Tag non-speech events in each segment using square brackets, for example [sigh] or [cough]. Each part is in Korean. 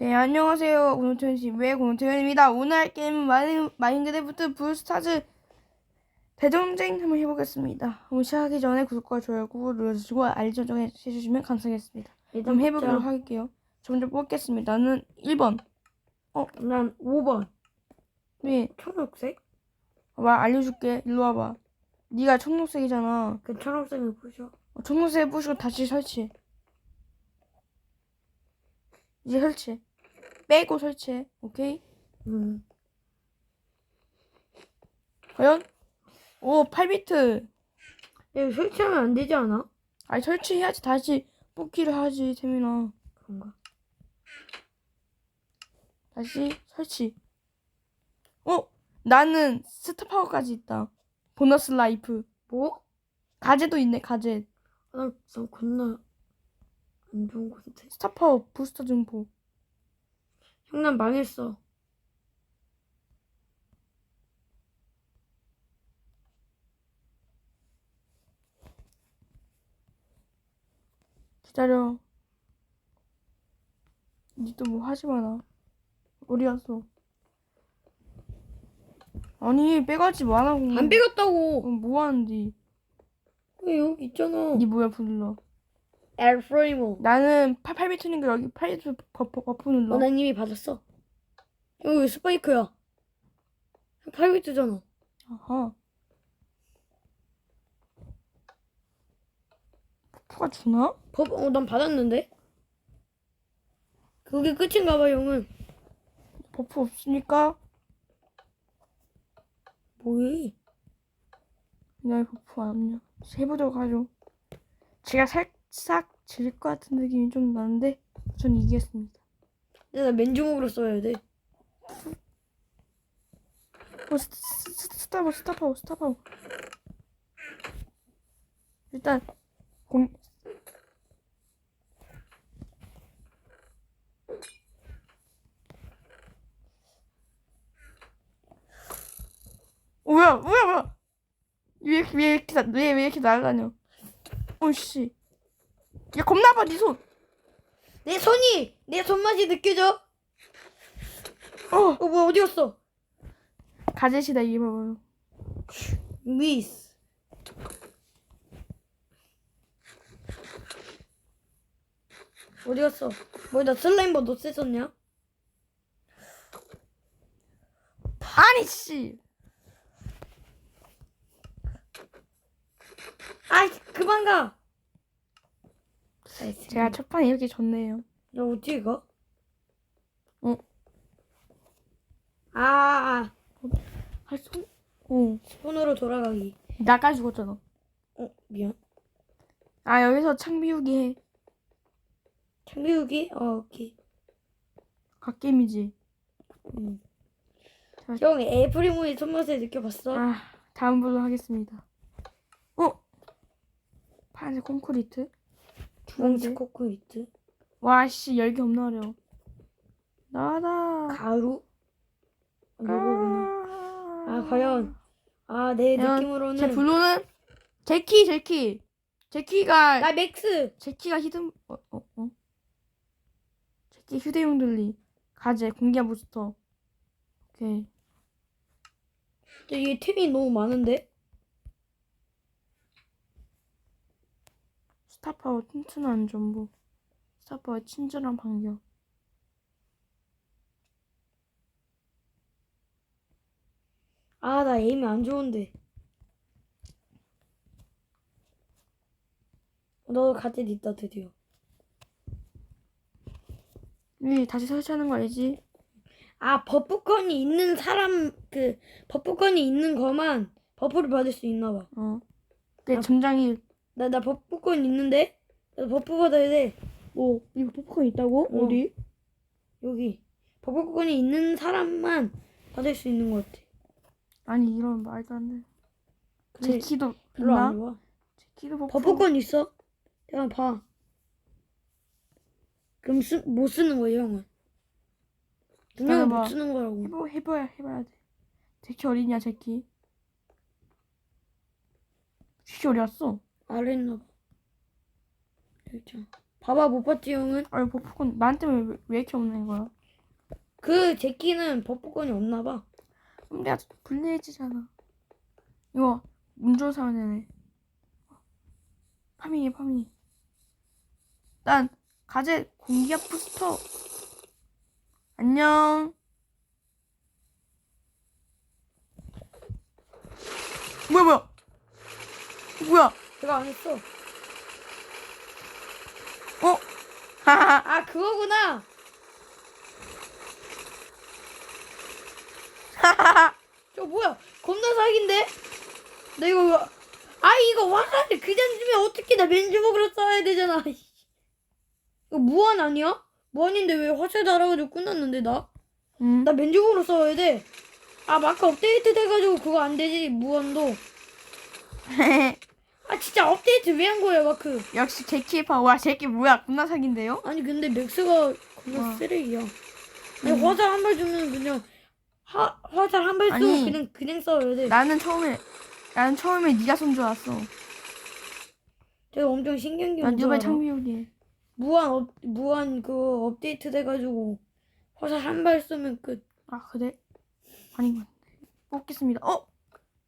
네, 안녕하세요. 오늘천신의 공태현입니다. 오늘 할 게임은 마인, 마인크래프트 불스타즈 대전쟁 한번 해보겠습니다. 오늘 시작하기 전에 구독과 좋아요 꾹 눌러주시고 알림 설정 해주시면 감사하겠습니다. 그럼 해보도록 할게요. 저 먼저 뽑겠습니다. 나는 1번. 난 5번 네, 초록색? 말 알려줄게. 일로 와봐. 네가 청록색이잖아. 그 초록색을 부셔 어, 청록색 부시고 다시 설치해. 이제 설치해. 빼고 설치해. 오케이? 음. 과연? 오, 8비트. 이거 설치하면 안 되지 않아? 아니 설치해야지 다시 뽑기를 하지 태민아 그런가? 다시 설치 어? 나는 스타파워까지 있다 보너스 라이프 뭐? 가제도 있네 가제 아, 나, 나 겁나 안 좋은 건데 스타파워 부스터 증폭 형난 망했어. 기다려. 니도 뭐 하지 마라. 어디 갔어. 아니 빼가지 마라고. 안 빼갔다고. 그럼 뭐 하는디? 왜 여기 있잖아. 니 뭐야 불러 엘프레이모 나는 8비트니까 여기 8비트 버프, 버프 눌러. 어, 난 이미 받았어. 여기 왜 스파이크야. 8비트잖아. 아하. 버프가 주나? 버, 어, 난 받았는데. 그게 끝인가 봐 형은. 버프 없으니까. 뭐해? 나 버프 안 없냐? 해보도록 하죠. 제가 살 짝질것 같은 느낌이 좀 나는데 전. 근데 나 맨주먹으로 써야 돼. 어, 스, 스, 스, 스타파워 스타파워 스타파워 일단 공 어, 뭐야 뭐야 뭐야. 왜 이렇게 왜 이렇게 나- 왜, 왜 이렇게 날아다녀? 오씨 야 겁나 봐 니손. 내 손이 내 손맛이 느껴져? 어. 어 뭐야 어디 갔어? 가젯이다 이게 봐봐요 미스. 어디 갔어? 뭐야 나 슬라임버 너 셌었냐? 아니 씨. 아이 그만 가 제가 첫 판에 이렇게 졌네요 야 어떻게 가? 어? 아, 아할 손? 어 손으로 돌아가기 나까지 죽었잖아 어 미안 아 여기서 창 비우기 해 창비우기? 어 오케이 갓게임이지 음. 자, 형 에프리모의 손맛을 느껴봤어? 아 다음 분으로 하겠습니다 어? 파란색 콘크리트? 주황색 코코이트 와씨 열기 없나 어려워 나다. 가루? 아, 아, 아 과연. 아 내 과연 느낌으로는 제 블루는? 제키 제키. 제키가 나 맥스! 제키가 히든 어, 어, 어? 제키 휴대용 들리 가제 공기압 부스터. 오케이. 근데 이게 템이 너무 많은데 스타파워 튼튼한 전부 스타파워 친절한 반격 아 나 에임이 안 좋은데 너 가젯 있다 드디어 위 다시 설치하는 거 알지? 아 버프건이 있는 사람 그 버프건이 있는 거만 버프를 받을 수 있나 봐. 어. 내 아. 점장이 나 나 버프건 있는데 나 버프 받아야 돼. 오 이거 포프콘 있다고? 어. 어디? 여기 버프건이 있는 사람만 받을 수 있는 것 같아. 아니 이런 말도 안 돼. 근데 제키도 별로 있나? 안 좋아. 제 키도 버프. 버프건 있어? 내가 봐. 그럼 쓰, 못 쓰는 거야 형은. 분명히 못 기다려봐. 쓰는 거라고. 해보 해봐야 해봐야 돼. 제키 어디냐 제키? 제키 어디 갔어? 아래 있나 봐. 여기 있잖아. 봐봐 못 봤지 형은? 아니 버프콘 나한테 왜, 왜 이렇게 없는 거야? 그 제키는 버프콘이 없나 봐. 그럼 내가 불리해지잖아. 이거 운전사 하면 되네. 파밍해 파밍. 난 가제 공기압 부스터. 안녕. 뭐야 뭐야? 뭐야? 내가 안 했어. 어? [laughs] 아 그거구나. [laughs] 저 뭐야? 겁나 사기인데? 나 이거 왜- 아 이거 화살을 그냥 주면 어떻게 나 맨주먹으로 쏴야 되잖아. [laughs] 이거 무한 아니야? 무한인데 왜 화살 달아가지고 끝났는데 나? 응. 나 맨주먹으로 싸워야 돼. 아 마카 업데이트 돼가지고 그거 안 되지 무한도. 아 진짜 업데이트 왜 한 거야 마크? 역시 제키의 파워. 와 제키 뭐야? 겁나 사기인데요? 아니 근데 맥스가 겁나 와. 쓰레기야. 아니 음. 화살 한 발 주면 그냥 화 화살 한 발 쏘고 아니. 그냥 그냥 싸워야 돼. 나는 처음에 나는 처음에 네가 쏜 줄 알았어. 제가 엄청 신경기 난 알아. 창비용이. 무한 업 무한 그 업데이트 돼가지고 화살 한 발 쏘면 끝. 아 그래? 아닌 것 같네. 뽑겠습니다. 어?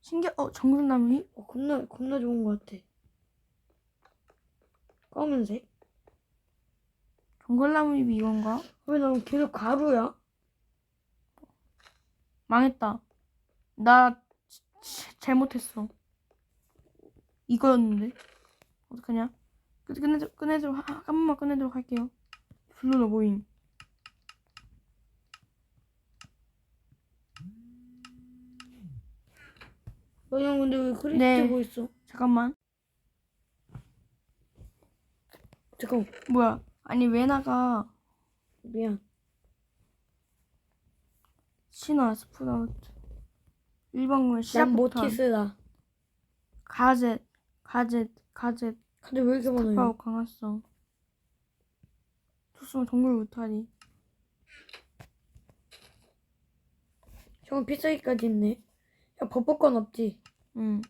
신기해. 어 정글나무니? 어, 겁나 겁나 좋은 것 같아. 검은색? 정글나무잎이 이건가? 왜 난 계속 가루야? 망했다. 나 지- 지- 잘못했어. 이거였는데 어떡하냐? 끝 끝내 끝내도록 하- 한 번만 끝내도록 할게요. 블루너 모임. 너형 근데 왜 크리스 네. 들고 있어? 잠깐만. 잠깐 뭐야? 아니 왜 나가? 미안. 신화 스프라우트. 난 시작폭탄. 모티스다. 가젯 가젯 가젯 근데 왜 이렇게 많아요? 파워 강화성. 투수는 동굴 울타리. 형은 필살기까지 있네. 야 버퍼건 없지? 응.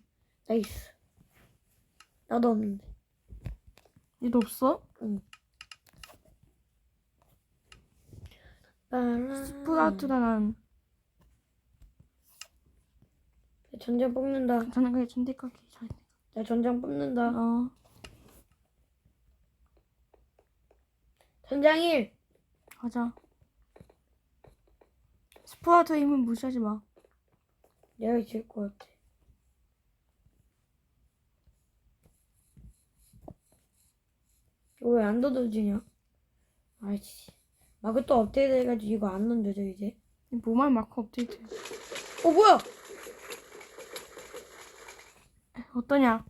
나이스. 나도 없는데. 얘도 없어? 빠라. 스프라우트다 난. 전장 뽑는다. 저는 그냥 전대까기 잘. 나 전장 뽑는다. 어. 전장 1. 가자. 스프라우트 힘은 무시하지 마. 내가 있을 것 같아. 왜 안 던져지냐? 아이씨. 마그 또 업데이트 해가지고 이거 안 던져져 이제. 이 모말 마커 업데이트. 어 뭐야? 어떠냐?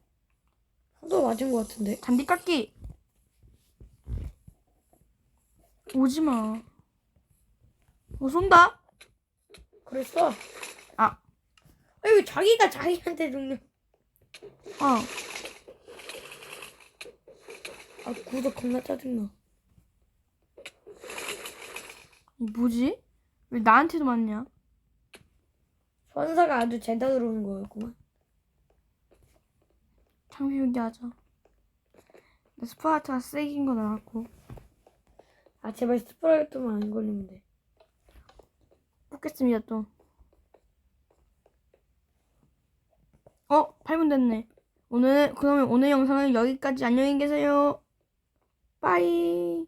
또 맞은 것 같은데. 잔디 깎기. 오지 마. 어 쏜다. 그랬어. 아. 아니 자기가 자기한테 죽는. 어. 아 구독 겁나 짜증나. 이 뭐지? 왜 나한테도 맞냐? 선사가 아주 잘 들어오는 거였구만. 창비 연기하자. 나 스프라우트가 세긴 거 나왔고. 아 제발 스프라이트만 안 걸리면 돼. 뽑겠습니다 또. 어, 8분 됐네. 오늘 그러면 오늘 영상은 여기까지 안녕히 계세요. 빠이.